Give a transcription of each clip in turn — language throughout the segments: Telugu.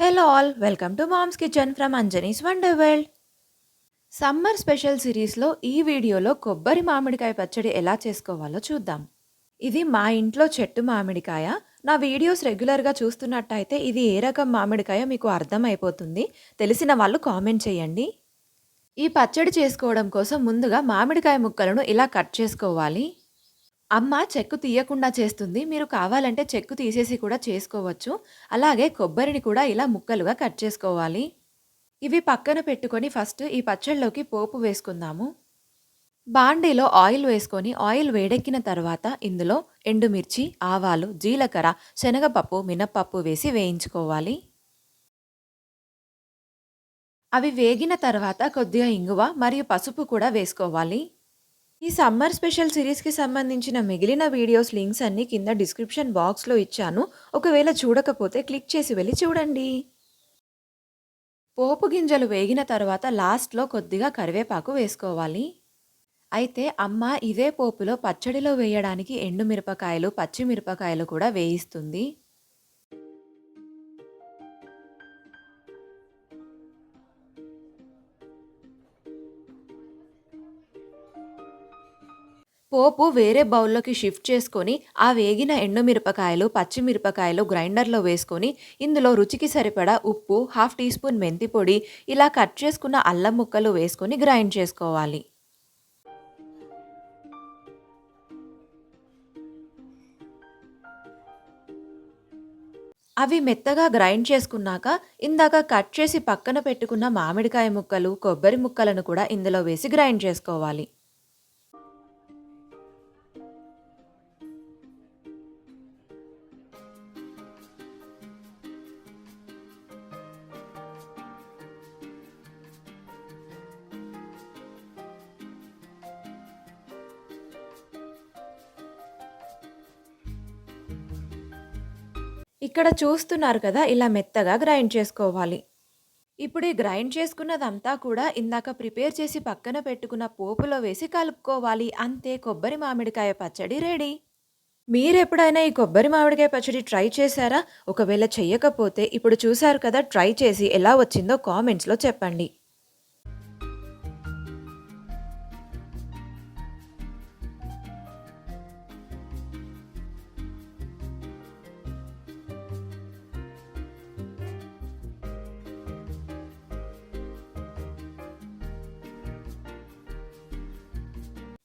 Hello all welcome to mom's kitchen from Anjani's wonder world summer special సిరీస్లో ఈ వీడియోలో కొబ్బరి మామిడికాయ పచ్చడి ఎలా చేసుకోవాలో చూద్దాం. ఇది మా ఇంట్లో చెట్టు మామిడికాయ. నా వీడియోస్ రెగ్యులర్గా చూస్తున్నట్టయితే ఇది ఏ రకం మామిడికాయ మీకు అర్థమైపోతుంది. తెలిసిన వాళ్ళు కామెంట్ చేయండి. ఈ పచ్చడి చేసుకోవడం కోసం ముందుగా మామిడికాయ ముక్కలను ఇలా కట్ చేసుకోవాలి. అమ్మ చెక్కు తీయకుండా చేస్తుంది. మీరు కావాలంటే చెక్కు తీసేసి కూడా చేసుకోవచ్చు. అలాగే కొబ్బరిని కూడా ఇలా ముక్కలుగా కట్ చేసుకోవాలి. ఇవి పక్కన పెట్టుకొని ఫస్ట్ ఈ పచ్చళ్ళలోకి పోపు వేసుకుందాము. బాండీలో ఆయిల్ వేసుకొని ఆయిల్ వేడెక్కిన తర్వాత ఇందులో ఎండుమిర్చి ఆవాలు జీలకర్ర శనగపప్పు మినప్పప్పు వేసి వేయించుకోవాలి. అవి వేగిన తర్వాత కొద్దిగా ఇంగువ మరియు పసుపు కూడా వేసుకోవాలి. ఈ సమ్మర్ స్పెషల్ సిరీస్కి సంబంధించిన మిగిలిన వీడియోస్ లింక్స్ అన్ని కింద డిస్క్రిప్షన్ బాక్స్లో ఇచ్చాను. ఒకవేళ చూడకపోతే క్లిక్ చేసి వెళ్ళి చూడండి. పోపు గింజలు వేగిన తర్వాత లాస్ట్లో కొద్దిగా కరివేపాకు వేసుకోవాలి. అయితే అమ్మ ఇదే పోపులో పచ్చడిలో వేయడానికి ఎండుమిరపకాయలు పచ్చిమిరపకాయలు కూడా వేయిస్తుంది. పోపు వేరే బౌల్లోకి షిఫ్ట్ చేసుకొని ఆ వేగిన ఎండుమిరపకాయలు పచ్చిమిరపకాయలు గ్రైండర్లో వేసుకొని ఇందులో రుచికి సరిపడా ఉప్పు హాఫ్ టీ స్పూన్ మెంతి పొడి ఇలా కట్ చేసుకున్న అల్లం ముక్కలు వేసుకొని గ్రైండ్ చేసుకోవాలి. అవి మెత్తగా గ్రైండ్ చేసుకున్నాక ఇందాక కట్ చేసి పక్కన పెట్టుకున్న మామిడికాయ ముక్కలు కొబ్బరి ముక్కలను కూడా ఇందులో వేసి గ్రైండ్ చేసుకోవాలి. ఇక్కడ చూస్తున్నారు కదా ఇలా మెత్తగా గ్రైండ్ చేసుకోవాలి. ఇప్పుడు ఈ గ్రైండ్ చేసుకున్నదంతా కూడా ఇందాక ప్రిపేర్ చేసి పక్కన పెట్టుకున్న పోపులో వేసి కలుపుకోవాలి. అంతే కొబ్బరి మామిడికాయ పచ్చడి రెడీ. మీరు ఎప్పుడైనా ఈ కొబ్బరి మామిడికాయ పచ్చడి ట్రై చేశారా? ఒకవేళ చెయ్యకపోతే ఇప్పుడు చూశారు కదా ట్రై చేసి ఎలా వచ్చిందో కామెంట్స్లో చెప్పండి.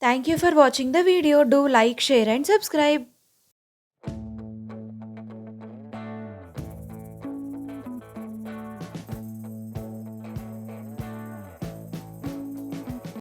Thank you for watching the video. Do like, share and subscribe.